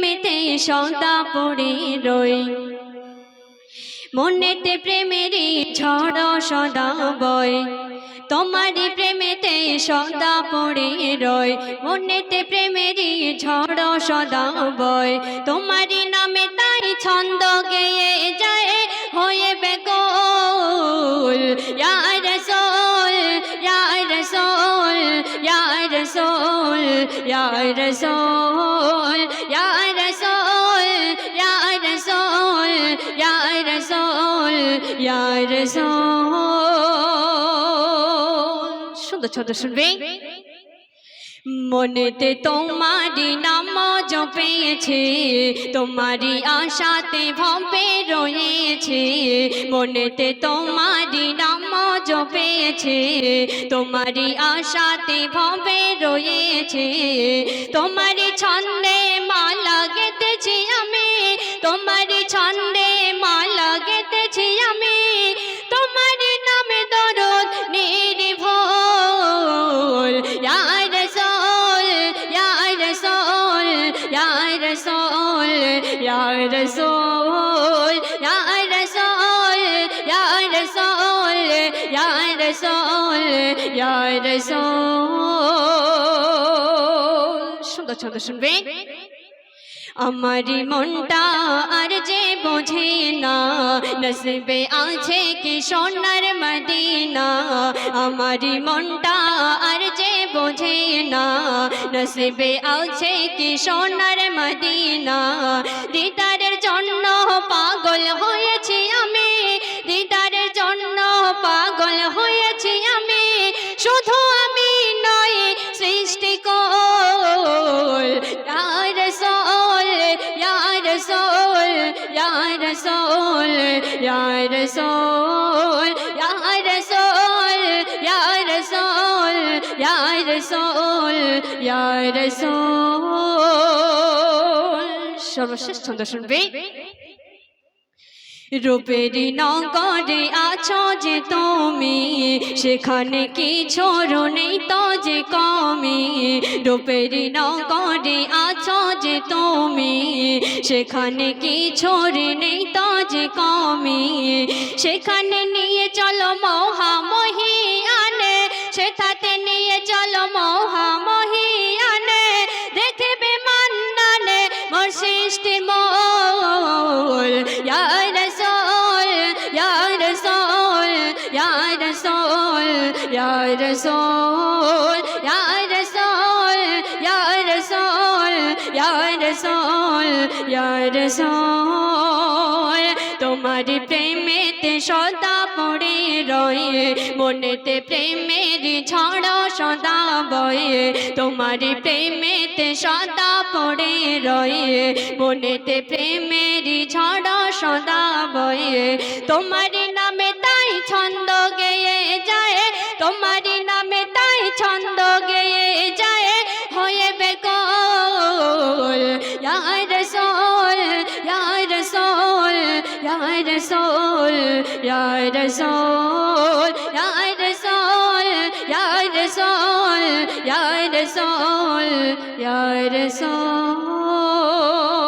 প্রেমেতে সদা পড়ে রই। মনেতে প্রেমেরই ঝড় সদা বয়। তোমারই প্রেমেতে সদা পড়ে রয় মনেতে প্রেমেরই ঝড় সদা বয়। তোমারই নামে তাই ছন্দ গেয়ে যায়। হয়ে বেকল, ইয়ার সোল ইয়ার সোল ইয়ার সোল ইয়ার সোল, ইয়ার ইয়ার সোল সুন্দর শুনবে। মনেতে তোমারি নাম জপেছে তোমারি আশাতে ভবে রয়েছে। মনেতে তোমারি নাম জপেছে তোমারি আশাতে ভবে রয়েছে। তোমারি ছন্দে ইয়ার সোল ইয়ার সোল ইয়ার সোল ইয়ার সোল ইয়ার সোল সুন্দর শুনবে। আমারি মনটা আর যে বোঝে না, নসবে আছে কি সোনার মদিনা? আমারি মনটা আর যে বোঝে না, নসবে আছে কি সোনার মদিনা? দিদারের শুধু আমি নয় সৃষ্টি কর ইয়ার সোল ইয়ার সোল ইয়ার সোল ইয়ার সোল ইয়ার সোল ইয়ার সোল ইয়ার সোল ইয়ার সোল। সর্বশেষ ছন্দ শুনবে। রূপেরই নগরে আছো যে তুমি। সেখানে কি ছোড়ো নেই তো যে কমি। রূপেরই নগরে আছো যে তুমি। সেখানে কি ছড়ে নেই তো যে কমি। সেখানে নিয়ে চলো মহামহি আনে সেটাতে নিয়ে চলো মহামহি আনে দেখবে মান্নানে, মোর সৃষ্টি সোল ইয়ার সোল ইয়ার সোল ইয়ার সোল ইয়ার সোল ইয়ার সোল তোমার প্রেমেতে সদা পড়ে রয়ে মনেতে প্রেমের ঝড় সদা বয়ে তোমার প্রেমেতে সদা পড়ে রয়ে মনেতে প্রেমের ঝড় সদা বয়ে তোমার Ya Rasul, Ya Rasul, Ya Rasul, Ya Rasul, Ya Rasul, Ya Rasul.